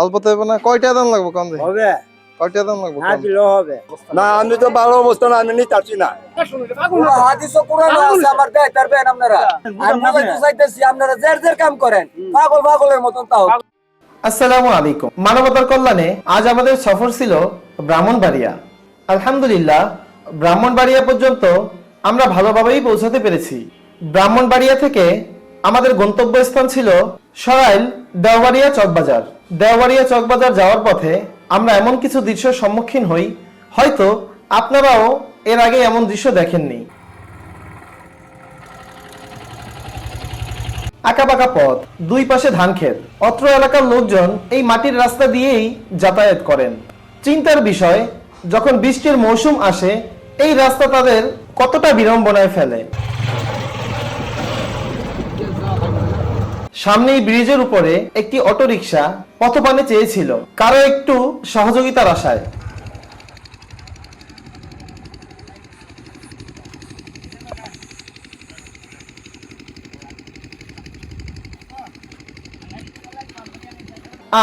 অল্পতে হবে না কয়টা দাম লাগবে কম হবে। কয়টা দাম লাগবে না? দিলেও হবে। না আমি তো ভালো অবস্থা না আমি নিতে পারছি না। হাদিস কোরআন আছে আমার দেয় তারবেন আপনারা। আমি বুঝাইতে চাইতেছি আপনারা জের জের কাম করেন। পাগল পাগলের মতন তাও। আসসালামু আলাইকুম। মানবতার কল্যাণে আজ আমাদের সফর ছিল ব্রাহ্মণবাড়িয়া। আলহামদুলিল্লাহ ব্রাহ্মণবাড়িয়া পর্যন্ত আমরা ভালোভাবেই পৌঁছাতে পেরেছি। ব্রাহ্মণবাড়িয়া থেকে আমাদের গন্তব্যস্থান ছিল সরাইল দেওবাড়িয়া চকবাজার। দেওবাড়িয়া চকবাজার যাওয়ার পথে আমরা এমন কিছু দৃশ্যের সম্মুখীন হই, হয়তো আপনারাও এর আগে এমন দৃশ্য দেখেননি। আঁকাবাঁকা পথ, দুই পাশে ধান ক্ষেত। অত্র এলাকার লোকজন এই মাটির রাস্তা দিয়েই যাতায়াত করেন। চিন্তার বিষয়, যখন বৃষ্টির মৌসুম আসে, এই রাস্তা তাদের কতটা বিড়ম্বনায় ফেলে। সামনেই ব্রিজের উপরে একটি অটোরিকশা পথপানে চেয়েছিল। কারও একটু সহযোগিতার আশায়।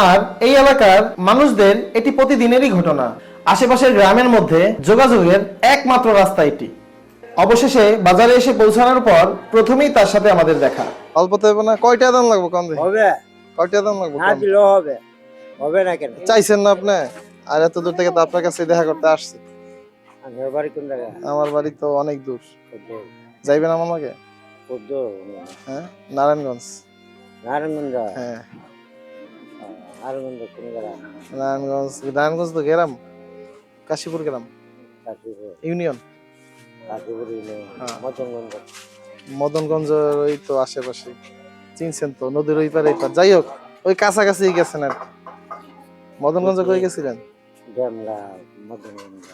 আর এই এলাকার মানুষদের এটি প্রতিদিনেরই ঘটনা। আশেপাশের গ্রামের মধ্যে যোগাযোগের একমাত্র রাস্তা এটি। অবশেষে বাজারে এসে পৌঁছানোর পর প্রথমেই তার সাথে আমাদের দেখা। অল্পতে না কয়টা দাম লাগবে কম হবে। কয়টা দাম লাগবে না? দিলেও হবে। হবে না কেন? চাইছেন না আপনি? আর এত দূর থেকে তো আপনার কাছে দেখা করতে আসছি। আমার বাড়ি কোন জায়গায়? আমার বাড়ি তো অনেক দূর। যাইবেন আমার লাগে? হ্যাঁ? নারায়ণগঞ্জ। নারায়ণগঞ্জ হ্যাঁ। নারায়ণগঞ্জ কোন নারায়ণগঞ্জ নারায়ণগঞ্জ তো গ্রাম কাশীপুর গ্রাম কাশীপুর। ইউনিয়ন। হ্যাঁ। মদনগঞ্জ। ওই তো আশেপাশে চিনছেন তো নদীর ওই পারে যাই হোক ওই কাছাকাছি গেছেন আর মদনগঞ্জ কই গেছিলেন? ডেমরা মতনগঞ্জ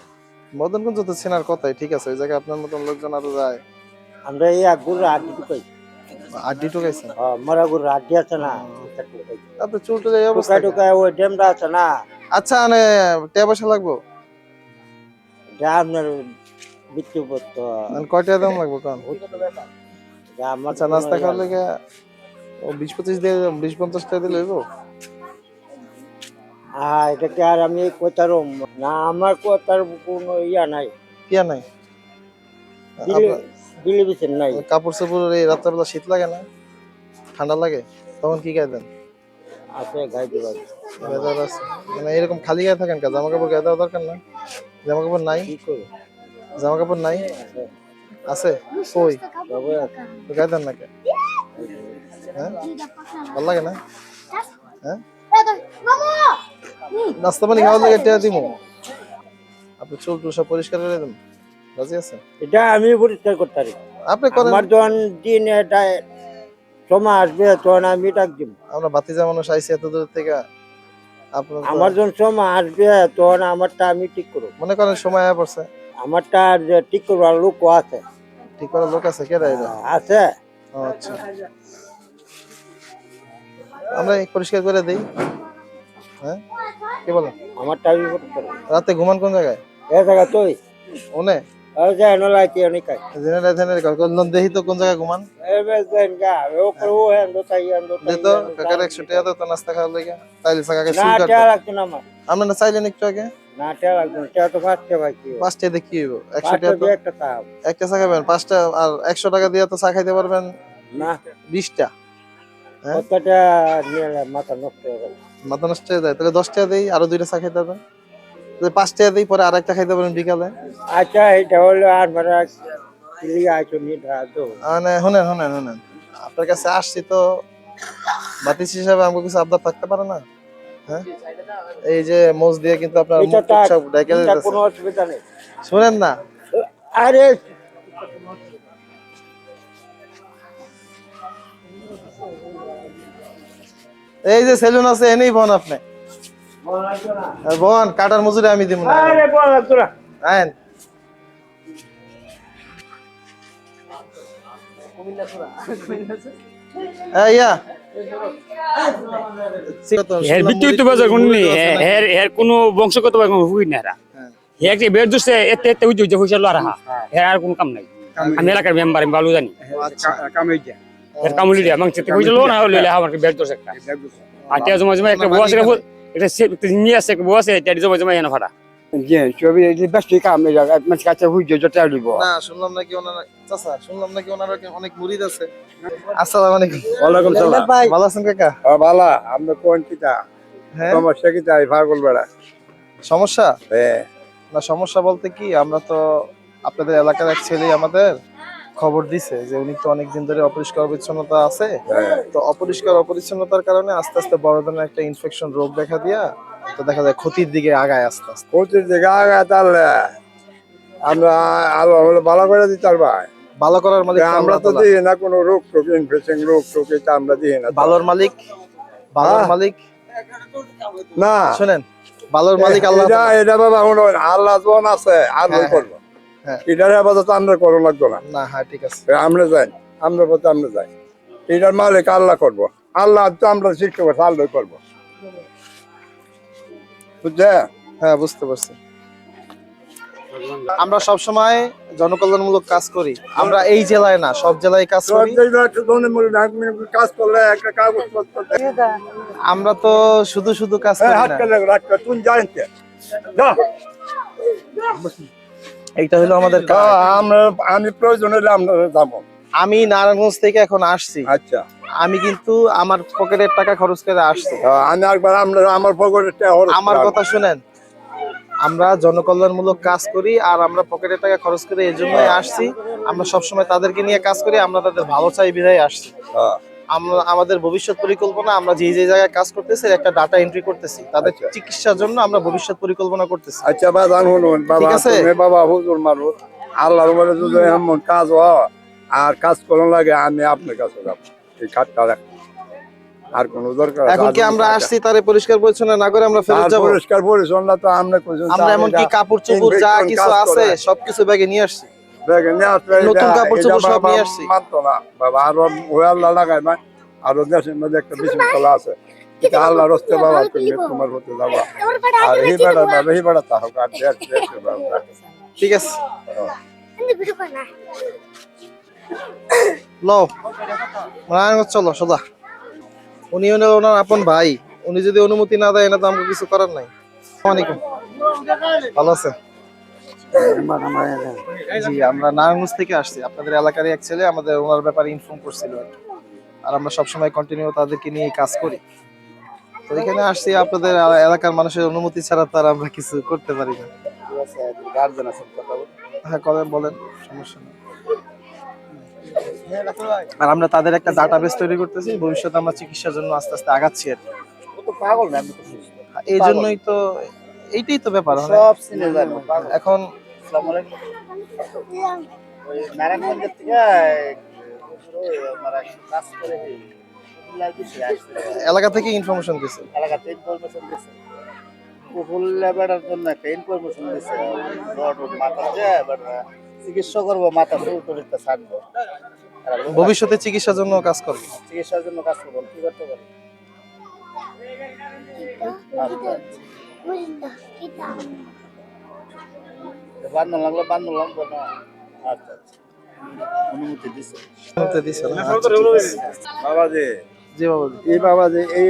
মদনগঞ্জ তো চেনার কথাই ঠিক আছে ওই জায়গায় আপনার মতন লোকজন আরও যায়। আমরা এই আগুর আড্ডি ঢুকাই। আড্ডি টোকাইছেন মরা গুর আড্ডি আছে না আপনি চুল টুলে এই অবস্থা ঢুকাই ওই ডেমরা আছে না। আচ্ছা মানে পয়সা লাগবো? যা আপনার মানে কয়টা দাম লাগবে কারণ আচ্ছা নাস্তা খাওয়ার লেগে। ও বিশ পঁচিশ দিয়ে বিশ পঞ্চাশ টাকা দিলে হইব? হ্যাঁ এটাকে আর আমি কোথারও না আমার কোথার কোনো ইয়া নাই। কিয়া নাই? বিলি- বিলি বিছেন নাই। কাপড় এই রাত্রেবেলা শীত লাগে না? ঠান্ডা লাগে? তখন কি গায়ে দেন? আছে গায়ে দেওয়ার মানে এরকম খালি গায়ে থাকেন জামা কাপড় গায়ে দেওয়া দরকার না? জামা কাপড় নাই? কি করো জামা কাপড় নাই? আছে? কই? গায়ে দেন না কে হ্যাঁ? ভালো লাগে না? হ্যাঁ? নাস্তা পানি খাওয়ার লেগে টেয়া দিমু। আপনি চুল টুল সব পরিষ্কার করে দেন। রাজি আছেন? এটা আমি পরিষ্কার করতে পারি। আপনি করেন। আমার যখন দিন এটা সময় আসবে তখন আমি ডাক দিব। আমরা বাতিজা মানুষ আইসি এত দূর থেকে। আপনার তো- আমার যখন সময় আসবে তখন আমারটা আমি ঠিক করব। মনে করেন সময় পড়ছে। আমারটা ঠিক করবার লোক আছে। ঠিক করার লোক আছে কে রাইরা আছে। আচ্ছা। আমরা পরিষ্কার করে দেই। হ্যাঁ? কি বলেন আমারটা। রাতে ঘুমান কোন জায়গায়? এ জায়গা তুই। ওনে? আর যে নলাইতে অনেক কাজ জেনে জেনে করলাম দেখি তো কোন জায়গায় ঘুমান? এবে দেন গা ও করো হ্যাঁ দোতাই আন দে তো কাকার একশো টাকা তো নাস্তা খাওয়ার লেগে। তাইলে কাকাকে না চুল টেয়া কাটবো লাগতো না আমার। আমরা না চাইলেন একটু আগে? না টেয়া লাগতো না টেয়া তো ফার্স্টে ভাই কি পাঁচটা কি হইব? একশো টাকা তো একটা একটা চা খাবেন পাঁচটা আর একশো টাকা দিয়ে তো চা খাইতে পারবেন না। বিশটা। হ্যাঁ? কতটা নিয়ে মাথা নষ্ট হয়ে গেল মাথা নষ্ট হয়ে যায়। তাহলে দশ টাকা দেই আরও দুইটা চা খাইতে পারবেন। তাহলে পাঁচ টাকা দিই পরে আর একটা খাইতে পারেন বিকালে। আচ্ছা এটা হলো আর মানে শুনেন শুনেন শুনেন। আপনার কাছে আসছি তো বাতিস হিসাবে আমাকে কিছু আবদার থাকতে পারে না? হ্যাঁ? এই যে মোজ দিয়ে কিন্তু আপনার সব ঢেকে এটা দিতেছে। কোনো অসুবিধা নেই। শুনেন না। আরে এই যে সেলুন আছে এনেই বন আপনি। বন কাটার মজুরি আমি দিব না। আরে বল তোরা। আইন এই ইয়া। এর বাজার কোন নেই এর এর কোনো বংশগত বা কোনো হুই না এরা। হে একটা বের দুসে এতে এতে উজ্জ উজ্জ হইছে লড়া এর আর কোনো কাম নাই। আমি এলাকার মেম্বার আমি ভালো জানি। এর কামুলি দিয়া মাংস থেকে হইছিল না হইলে আমার বের দোষ একটা। আর জমা জমা একটা বস রে এটা সে নিয়ে আসে আছে এটা জমা জমা এনে ভাড়া যে ছবি বেশি কাছে হুইজে যেটা দিব। না শুনলাম নাকি ওনারা চাচা শুনলাম নাকি ওনারা কি অনেক মুরিদ আছে আসসালামু আলাইকুম। ওয়ালাইকুম সালাম। ভালো আছেন কাকা? বালা আমরা কোন হ্যাঁ? সমস্যা কিতা এই পাগল বেড়া। সমস্যা? হ্যাঁ। না সমস্যা বলতে কি আমরা তো আপনাদের এলাকার এক ছেলে আমাদের খবর দিছে যে উনি তো অনেকদিন ধরে অপরিষ্কার পরিচ্ছন্নতা আছে। হ্যাঁ। তো অপরিষ্কার অপরিচ্ছন্নতার কারণে আস্তে আস্তে বড় ধরনের একটা ইনফেকশন রোগ দেখা দিয়া তো দেখা যায় ক্ষতির দিকে আগায় আস্তে আস্তে। প্রতির দিকে আগা তাহলে আমরা আলো হলো ভালো করে দিতে ভালো করার মালিক আমরা তো দিই না কোনো রোগ টোক ইনফেকশন রোগ টোক এটা আমরা দিই না। ভালোর মালিক ভালোর হ্যাঁ। মালিক। না। শুনেন ভালোর মালিক আল্লাহ এটা এটা বাবা আল্লাহ আছে আল্লাহ হ্যাঁ, করব। হ্যাঁ। এটার আপাতত আমরা করো লাগতো না। না হ্যাঁ ঠিক আছে। আমরা যাই আমরা পথে আমরা যাই। এটার মালিক আল্লাহ করব। আল্লাহ তো আমরা শিক্ষক আল্লাহ করব। বুঝছে হ্যাঁ বুঝতে পারছি। আমরা সব সময় জনকল্যাণমূলক কাজ করি। আমরা এই জেলায় না সব জেলায় কাজ করি। কাজ করলে একটা আমরা তো শুধু শুধু কাজ হ্যাঁ, করি হাত না তুমি জানতে এইটা হলো আমাদের হ্যাঁ, আমরা আমি প্রয়োজন হলে আমরা যাব। আমি নারায়ণগঞ্জ থেকে এখন আসছি। আচ্ছা। আমি কিন্তু আমার পকেটের টাকা খরচ করে আসছি। আমি একবার আমরা আমার পকেটে আমার কথা শুনেন আমরা জনকল্যাণমূলক কাজ করি আর আমরা পকেটের টাকা খরচ করে এই জন্যই আসছি। আমরা সবসময় তাদেরকে নিয়ে কাজ করি আমরা তাদের ভালো চাই বিধায় আসছি। আমরা আমাদের ভবিষ্যৎ পরিকল্পনা আমরা যে যে জায়গায় কাজ করতেছি একটা ডাটা এন্ট্রি করতেছি। তাদের আচ্ছা। চিকিৎসার জন্য আমরা ভবিষ্যৎ পরিকল্পনা করতেছি। আচ্ছা বাজান শুনুন। বাবা তুমি বাবা হুজুর মারো আল্লাহর বলে যদি এমন কাজ হয় আর কাজ করুন লাগে আমি আপনার কাছে যাব। এই রাখ আর কোনো দরকার এখন কি আমরা আসছি তারে পরিষ্কার পরিচ্ছন্ন না করে আমরা ফেরত আর যাব? পরিষ্কার পরিচ্ছন্ন তো আমরা আমরা তার এমনকি কাপড় চোপড় যা কিছু আছে। সবকিছু ব্যাগে নিয়ে আসছি। দেখেন নিয়ে আসলে নতুন কাপড় চোপড় সব নিয়ে আসছি। মানতো না। বাবা আরও ওই আল্লাহ লাগাই না আরও দেশের মধ্যে একটা বিশৃঙ্খলা আছে। এটা আল্লাহ রস্তে বাবা তুমি তোমার হতে যাবা আর এই বেড়া বাবা এই বেড়া তা হোক আর ঠিক আছে। লো নারায়ণগঞ্জ চলো সোজা উনি ওনার আপন ভাই। উনি যদি অনুমতি না দেয় না তো আমাকে কিছু করার নাই। আসসালামাইকুম ভালো আছেন? জি আমরা নারায়ণগঞ্জ থেকে আসছি। আপনাদের এলাকারই এক ছেলে আমাদের ওনার ব্যাপারে ইনফর্ম করছিল আর আর আমরা সবসময় কন্টিনিউ তাদেরকে নিয়ে কাজ করি। তো এখানে আসছি আপনাদের এলাকার মানুষের অনুমতি ছাড়া তো আর আমরা কিছু করতে পারি না। হ্যাঁ করেন বলেন সমস্যা নেই। আর আমরা তাদের একটা ডাটাবেস তৈরি করতেছি। ভবিষ্যতে আমরা চিকিৎসার জন্য আস্তে আস্তে আগাচ্ছি আর কি। এই জন্যই তো এইটাই তো ব্যাপার মানে সব যাব এখন নারায়ণগঞ্জের থেকে কাজ করে এলাকা থেকে ইনফরমেশন দিছে। ইনফরমেশন দিছে। লেবারের জন্য একটা ইনফরমেশন দিছে। মাথা যে চিকিৎসা করব মাথা টরিতে ছাড়বো। ভবিষ্যতে চিকিৎসার জন্য কাজ করবে? চিকিৎসার জন্য কাজ করব কি করতে পারি? বান্ধন লাগল বান্ধন লাগবো না। আচ্ছা আচ্ছা। অনুমতি দিছে। অনুমতি দিছে না? আচ্ছা। বাবা জি বাবু এই বাবা এই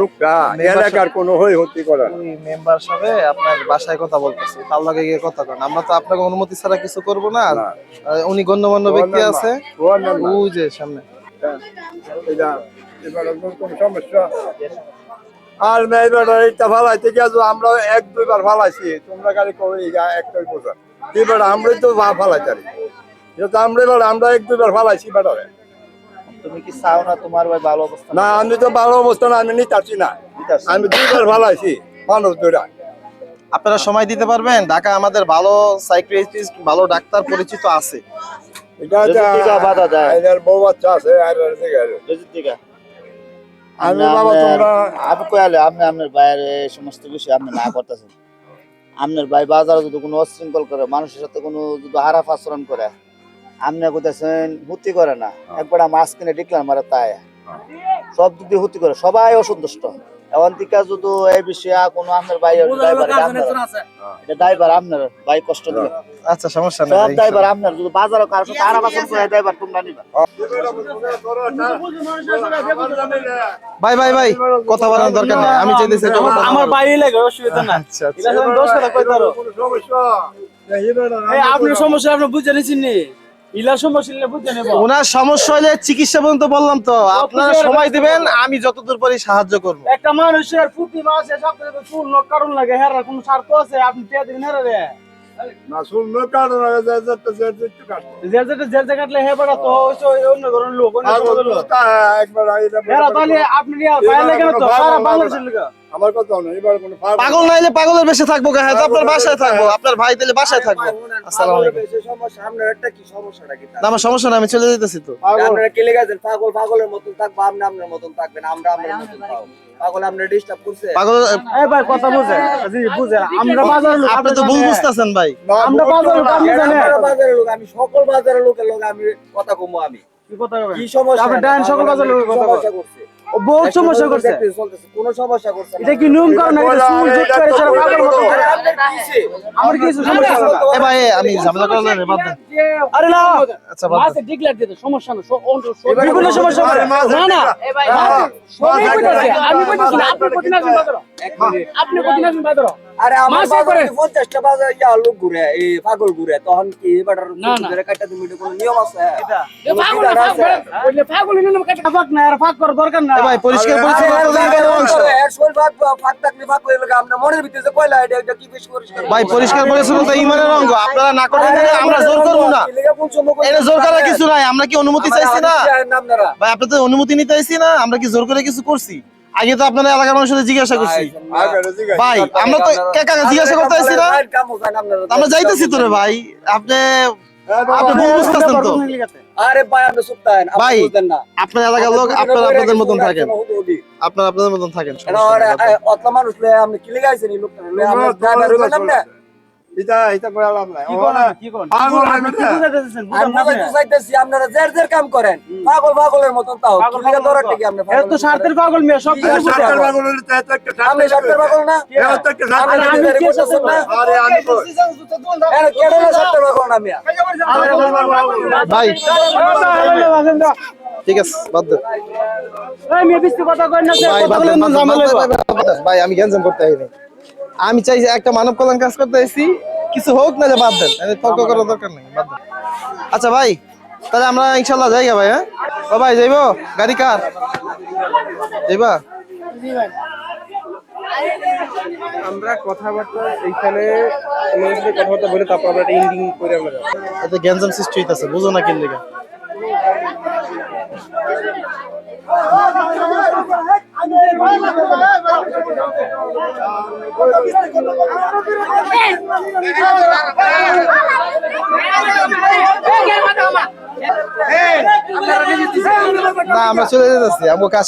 লোকটা এলাকার কোনো হই হতি করে ওই মেম্বার সাহেব আপনার বাসায় কথা বলতেছে তার লগে গিয়ে কথা কন। আমরা তো আপনাকে অনুমতি ছাড়া কিছু করব না। উনি গণ্যমান্য ব্যক্তি আছে। গণ্যমান্য। ওই যে সামনে। এটা এবার কোনো সমস্যা? আর মেয়ে বেটা এইটা ফালাইতে গেছো আমরা এক দুইবার ফালাইছি তোমরা গাড়ি কবে একটাই এবার আমরাই তো ভা- ফালাইতে পারি যেহেতু আমরা এবার আমরা এক দুইবার ফালাইছি বেটারে। তুমি কি চাও না তোমার ভাই ভালো অবস্থা? না আমি তো ভালো অবস্থা না আমি নিতে না। আমি দুইবার ফালাইছি মানুষ দুইটা। আপনারা সময় দিতে পারবেন ঢাকা আমাদের ভালো সাইকিয়াট্রিস্ট ভালো ডাক্তার পরিচিত আছে। আছে আছে। আমি বাবা তোমরা আমি কয়ালে আপনি আপনার এই সমস্ত বিষয় আপনি না করতেছেন। আপনার ভাই বাজারে যদি কোনো অশৃঙ্খল করে মানুষের সাথে কোনো যদি হারাফ আচরণ করে আপনি করতেছেন হুতি করে না। একবার মাছ কিনে ডিক্লার মারে তাই। সব দিক দিয়ে হুতি করে সবাই অসন্তুষ্ট। এখন থেকে যদি এই বিষয়ে কোনো আপনার ভাই ড্রাইভার এটা ড্রাইভার আপনার ভাই কষ্ট দিবে। আচ্ছা সমস্যা সব ড্রাইভার আপনার যদি বাজারও কারও সাথে আরাম আসাম করে ড্রাইভার তোমরা নিবা। ভাই ভাই ভাই কথা বলার দরকার নেই আমি চাইতেছি আমার। বাইরে লাগে অসুবিধা না আচ্ছা আচ্ছা। কথা কই ধরো সমস্যা এই আপনার সমস্যা আপনি বুঝে নিছেন নি ইলা সমস্যা নিলে বুঝে নেব। ওনার সমস্যা হলে চিকিৎসা পর্যন্ত বললাম তো। আপনারা সময় দিবেন আমি যতদূর পারি সাহায্য করব। একটা মানুষের চুল নখ কারণ লাগে হেরার কোনো স্বার্থ আছে? আপনি টিয়া দিবেন হেরা রে। হেরা তাহলে আপনি আমার কথা না এবার কোনো পাগল না হলে পাগলের বেশে থাকব হ্যাঁ আপনার বাসায় থাকব আপনার ভাই তাহলে বাসায় থাকব। আসসালামু আলাইকুম। সমস্যা আপনার একটা কি সমস্যাটা কি না আমার সমস্যা না আমি চলে যেতেছি তো। আপনারা কেলে গেছেন? পাগল পাগলের মতন থাকব আপনি আপনার মতন থাকবেন আমরা আপনার মতন থাকব পাগল আপনার ডিস্টার্ব করছে? পাগল এই ভাই কথা বুঝে জি বুঝে আমরা বাজারের লোক আপনি তো ভুল বুঝতেছেন ভাই। আমরা বাজারের লোক আপনি জানেন। আমরা বাজারের লোক আমি সকল বাজারের লোকের লোক আমি কথা কমো আমি। কি কথা কি সমস্যা? আপনি ডাইন সকল বাজারের লোকের কথা সমস্যা করছে? বহুত সমস্যা করছে। কোনো সমস্যা করছে। এটা কি নিয়ম কারণ নাকি এটা চুল জুট করে সারা পাগল মতো? আরে আপনার কি হইছে? আমার কিছু সমস্যা না। এ ভাই আমি ঝামেলা করলাম রে বাদ দেন। আরে না। আচ্ছা বাদ দেন। ডিক্লেয়ার দিতে সমস্যা না বিভিন্ন সমস্যা করে না না। সবাই কইতাছে আমি কইতাছি না আপনি কদিন আসবেন বাজার। আপনি কদিন আসবেন বাজার আরে আমার মাসে বাজারে করে। যদি বাজার ইয়া লোক ঘুরে এই পাগল ঘুরে তখন কি এবার না, না। কাটা এটা কোনো নিয়ম আছে? এ পাগল পাগল। বললে পাগল নিয়ে নাম কাটা। ফাঁক না আর ফাঁক করার দরকার না। ভাই পরিষ্কার পরিচ্ছন্ন এর তো। এর হয়ে ভাই পরিষ্কার পরিচ্ছন্নতা ইমানের অঙ্গ। আপনারা না দিলে আমরা জোর করব না। এটা জোর করার কিছু নাই আমরা কি অনুমতি চাইছি না? ভাই আপনাদের অনুমতি নিতে চাইছি না আমরা কি জোর করে কিছু করছি? আগে তো আপনারা এলাকার মানুষের জিজ্ঞাসা করছি। ভাই আমরা তো কাকা জিজ্ঞাসা করতে চাইছি না? আমরা যাইতেছি তো রে ভাই আপনি আপনি বুঝতেছেন তো। আরে ভাই আপনি চুপ থাকেন আপনি ভাই, না। আপনার এলাকার লোক আপনারা আপনাদের মতন থাকেন। আপনারা আপনাদের মতন থাকেন। অতলা মানুষ লয়ে আপনি কি লাগাইছেন এই লোকটা এটা এটা করে নাই আমরা তো চাইতেছি আপনারা জের জের কাম করেন। পাগল পাগলের মতন তাও। পাগল কি আপনি এর তো স্বার্থের পাগল মেয়ে সব কিছু বুঝে পাগল হলে তো এত একটা সাতটা স্বার্থের পাগল না। এত একটা সাতটা আমি কি করতেছেন না। আরে আমি কই? এর কেডা না স্বার্থের পাগল না মিয়া। ভাই। ঠিক আছে বাদ দেন এই মেয়ে বিস্তি কথা কই না ভাই, আমি গ্যাঞ্জাম করতে আইনি। আমি চাই যে একটা মানব কল্যাণ কাজ করতে আইছি কিছু হোক নাহলে বাদ দেন। তর্ক করার দরকার নেই বাদ দেন। আচ্ছা ভাই তাহলে আমরা ইনশাল্লাহ যাই ভাই হ্যাঁ? ও ভাই যাইবো? গাড়ি কার? যাইবা? আমরা কথাবার্তা এইখানে কথাবার্তা বলে তারপর আমরা একটা এন্ডিং করে আমরা। এতে গ্যাঞ্জাম সৃষ্টি হইতাছে বুঝো না কিন লেগে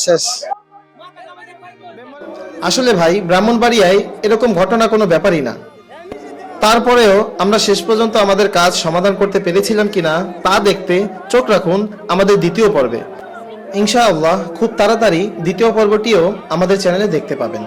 শেষ। আসলে ভাই, ব্রাহ্মণবাড়িয়ায় এরকম ঘটনা কোনো ব্যাপারই না। তারপরেও আমরা শেষ পর্যন্ত আমাদের কাজ সমাধান করতে পেরেছিলাম কিনা তা দেখতে চোখ রাখুন আমাদের দ্বিতীয় পর্বে। ইনশাআল্লাহ খুব তাড়াতাড়ি দ্বিতীয় পর্বটিও আমাদের চ্যানেলে দেখতে পাবেন।